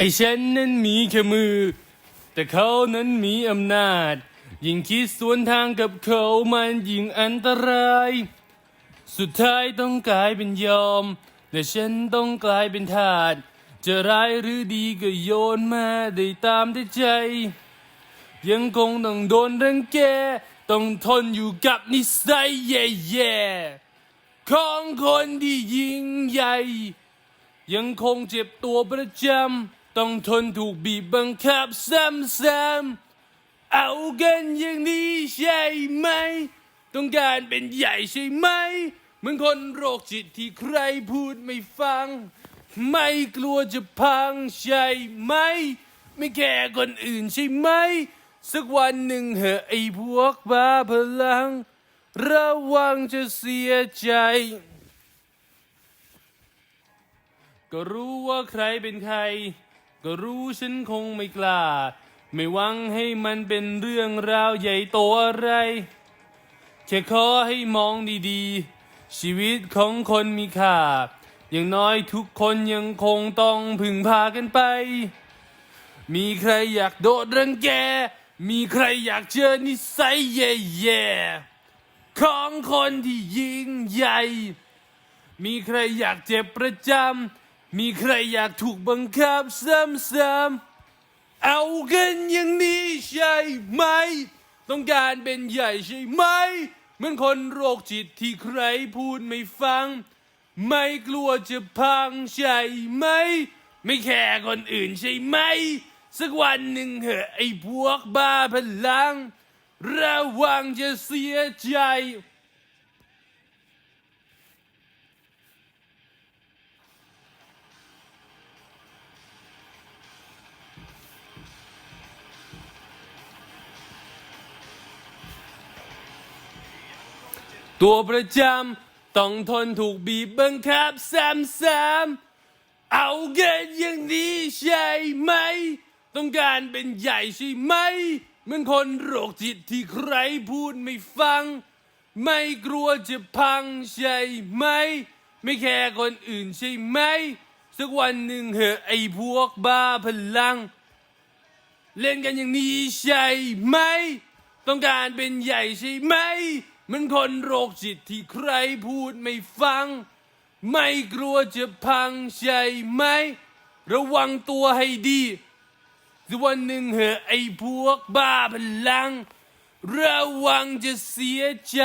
ไอ้ฉันนั้นมีแค่มือ แต่เขานั้นมีอำนาจ ยิ่งคิดสวนทางกับเขามันยิ่งอันตราย สุดท้ายต้องกลายเป็นยอมและฉันต้องกลายเป็นทาส จะร้ายหรือดีก็โยนมาได้ตามได้ใจ ยังคงต้องโดนรังแก ต้องทนอยู่กับนิสัยแย่ๆของคนที่ยิ่งใหญ่ ยังคงเจ็บตัวประจำ ต้องทนถูกบีบบังคับซ้ำๆเอากันอย่างนี้ใช่ไหม ต้องการเป็นใหญ่ใช่ไหม เหมือนคนโรคจิตที่ใครพูดไม่ฟัง ไม่กลัวจะพังใช่ไหม ไม่แค่คนอื่นใช่ไหม สักวันหนึ่งเหอะไอ้พวกบ้าพลัง ระวังจะเสียใจ ก็รู้ว่าใครเป็นใคร ก็รู้ฉันคงไม่กล้า ไม่หวังให้มันเป็นเรื่องราวใหญ่โตอะไร แค่ขอให้มองดีๆ ชีวิตของคนมีค่า อย่างน้อยทุกคนยังคงต้องพึ่งพากันไป มีใครอยากโดดรังแก มีใครอยากเจอนิสัยแย่ๆของคนที่ยิ่งใหญ่ มีใครอยากเจ็บประจำ มีใครอยากถูกบังคับซ้ำๆเอากันอย่างนี้ใช่ไหม ต้องการเป็นใหญ่ใช่ไหม เหมือนคนโรคจิตที่ใครพูดไม่ฟัง ไม่กลัวจะพังใช่ไหม ไม่แคร์คนอื่นใช่ไหม สักวันหนึ่งเหอะไอ้พวกบ้าพลัง ระวังจะเสียใจ ตัวประจำต้องทนถูกบีบบังคับซ้ำๆเอาเกินอย่างนี้ใช่ไหม ต้องการเป็นใหญ่ใช่ไหมเหมือนคนโรคจิตที่ใครพูดไม่ฟัง ไม่กลัวจะพังใช่ไหม ไม่แคร์คนอื่นใช่ไหม สักวันหนึ่งเหอะไอ้พวกบ้าพลัง เล่นกันอย่างนี้ใช่ไหม ต้องการเป็นใหญ่ใช่ไหม มันคนโรคจิตที่ใครพูดไม่ฟัง ไม่กลัวจะพังใช่ไหม ระวังตัวให้ดีสักวันหนึ่งเหอะไอ้พวกบ้าพลัง ระวังจะเสียใจ